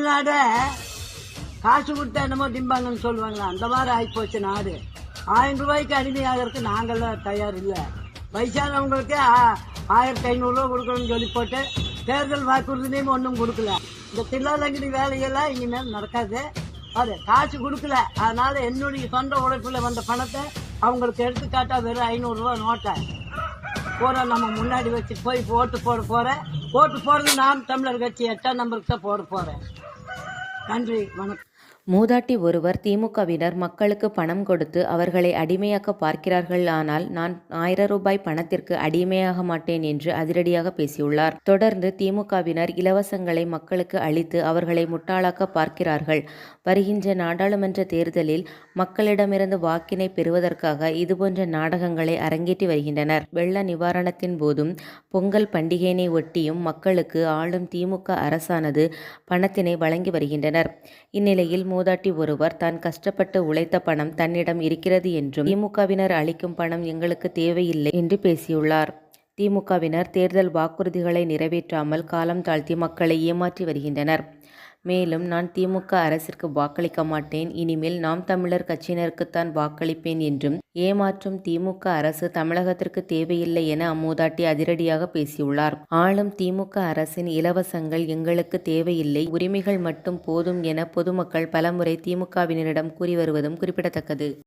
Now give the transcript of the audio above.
நாட காசு கொடுத்தா என்னமோ திம்பாங்கன்னு சொல்லுவாங்க அந்த மாதிரி ஆயிப்போச்சு நாடு. ஆயிரம் ரூபாய்க்கு அடிமையாகிறதுக்கு நாங்கெல்லாம் தயார் இல்லை வயசானவங்களுக்கு ஆ- ஆயிரத்தி ஐநூறுரூவா கொடுக்கணும்னு சொல்லி போட்டு தேர்தல் வாக்குறுதியும் ஒன்றும் கொடுக்கல. இந்த தில்லாலங்கடி வேலையெல்லாம் இனிமேல் நடக்காது. அது காசு கொடுக்கல. அதனால என்னுடைய சொந்த உழைப்புல வந்த பணத்தை அவங்களுக்கு எடுத்துக்காட்டா வெறும் ஐநூறுரூவா நோட்டை. பூரா நம்ம முன்னாடி வச்சு போய் ஓட்டு போட போறேன். ஓட்டு போறது நாம் தமிழர் கட்சி எட்டாம் நம்பருக்கு தான் போட போறேன். நன்றி வணக்கம். மூதாட்டி ஒருவர் திமுகவினர் மக்களுக்கு பணம் கொடுத்து அவர்களை அடிமையாக்க பார்க்கிறார்கள் ஆனால் நான் ஆயிரம் ரூபாய் பணத்திற்கு அடிமையாக மாட்டேன் என்று அதிரடியாக பேசியுள்ளார். தொடர்ந்து திமுகவினர் இலவசங்களை மக்களுக்கு அளித்து அவர்களை முட்டாளாக்க பார்க்கிறார்கள். வருகின்ற நாடாளுமன்ற தேர்தலில் மக்களிடமிருந்து வாக்கினை பெறுவதற்காக இதுபோன்ற நாடகங்களை அரங்கேற்றி வருகின்றனர். வெள்ள நிவாரணத்தின் போதும் பொங்கல் பண்டிகையினை ஒட்டியும் மக்களுக்கு ஆளும் திமுக அரசானது பணத்தினை வழங்கி வருகின்றனர். இந்நிலையில் மூதாட்டி ஒருவர் தான் கஷ்டப்பட்டு உழைத்த பணம் தன்னிடம் இருக்கிறது என்றும் திமுகவினர் அளிக்கும் பணம் எங்களுக்கு தேவையில்லை என்று பேசியுள்ளார். திமுகவினர் தேர்தல் வாக்குறுதிகளை நிறைவேற்றாமல் காலம் தாழ்த்தி மக்களை ஏமாற்றி வருகின்றனர். மேலும் நான் திமுக அரசிற்கு வாக்களிக்க மாட்டேன். இனிமேல் நாம் தமிழர் கட்சியினருக்குத்தான் வாக்களிப்பேன் என்றும் ஏமாற்றும் திமுக அரசு தமிழகத்திற்கு தேவையில்லை என அம்மூதாட்டி அதிரடியாக பேசியுள்ளார். ஆளும் திமுக அரசின் இலவசங்கள் எங்களுக்கு தேவையில்லை. உரிமைகள் மட்டும் போதும் என பொதுமக்கள் பலமுறை திமுகவினரிடம் கூறி வருவதும் குறிப்பிடத்தக்கது.